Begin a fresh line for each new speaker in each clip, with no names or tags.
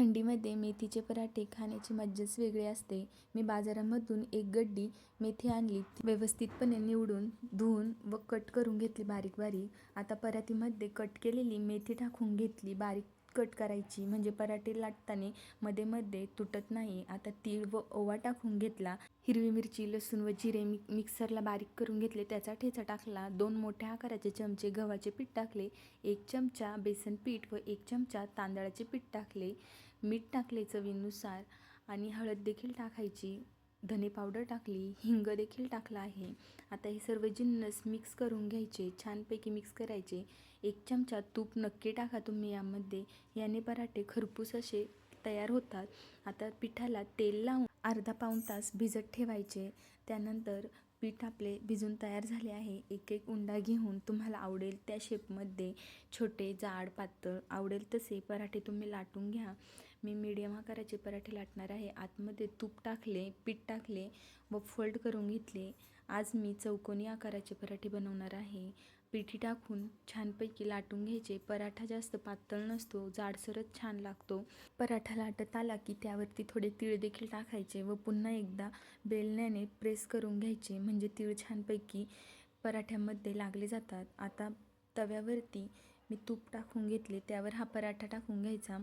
थंडीमध्ये मेथीचे पराठे खाण्याची मज्जाच वेगळी असते. मी बाजारामधून एक गड्डी मेथी आणली. व्यवस्थितपणे निवडून धुवून व कट करून घेतली बारीक बारीक आता परातीमध्ये कट केलेली मेथी टाकून घेतली बारीक कट करायची. म्हणजे पराठे लाटताना मध्ये मध्ये तुटत नाही. आता तीळ व ओवा टाकून घेतला. हिरवी मिरची लसूण व जिरे मिक मिक्सरला बारीक करून घेतले. त्याचा ठेचा टाकला. दोन मोठ्या आकाराचे चमचे गव्हाचे पीठ टाकले. एक चमचा बेसन पीठ व एक चमचा तांदळाचे पीठ टाकले. मीठ टाकले चवीनुसार. आणि हळद देखील टाकायची. धने पावडर टाकली हिंग देखील टाकला आहे. आता हे सर्व जिन्नस मिक्स करून घ्यायचे छानपैकी मिक्स करायचे. एक चमचा तूप नक्की टाका तुम्ही यामध्ये. याने पराठे खरपूस असे तयार होतात. आता पिठाला तेल लावून अर्धा पाऊण तास भिजत ठेवायचे. त्यानंतर पीठ आपले भिजून तयार झाले आहे. एक एक उंडा घेऊन तुम्हाला आवडेल त्या शेपमध्ये छोटे जाड पातळ. आवडेल तसे पराठे तुम्ही लाटून घ्या. मी मीडियम आकाराचे पराठे लाटणार आहे. आतमध्ये तूप टाकले पीठ टाकले व फोल्ड करून घेतले. आज मी चौकोनी आकाराचे पराठे बनवणार आहे. पिठी टाकून छानपैकी लाटून घ्यायचे. पराठा जास्त पातळ नसतो जाडसरच छान लागतो. पराठा लाटत आला की त्यावरती थोडे तीळ देखील टाकायचे व पुन्हा एकदा बेलण्याने प्रेस करून घ्यायचे. म्हणजे तीळ छानपैकी पराठ्यामध्ये लागले जातात. आता तव्यावरती मी तूप टाकून घेतले त्यावर हा पराठा टाकून घ्यायचा.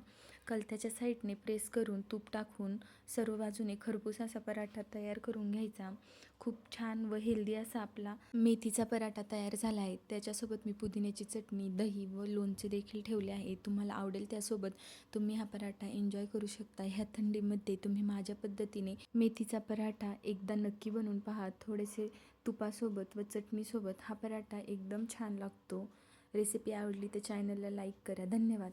कलथ्याच्या साईडने प्रेस करून तूप टाकून सर्व बाजूने खरपूस असा पराठा तयार करून घ्यायचा. खूप छान व हेल्दी असा आपला मेथीचा पराठा तयार झाला आहे. त्याच्यासोबत मी पुदिन्याची चटणी दही व लोणचे देखील ठेवले आहे. तुम्हाला आवडेल त्यासोबत तुम्ही हा पराठा एन्जॉय करू शकता. ह्या थंडीमध्ये तुम्ही माझ्या पद्धतीने मेथीचा पराठा एकदा नक्की बनवून पहा. थोडेसे तुपासोबत व चटणीसोबत हा पराठा एकदम छान लागतो. रेसिपी आवडली तर चॅनलला लाईक करा. धन्यवाद.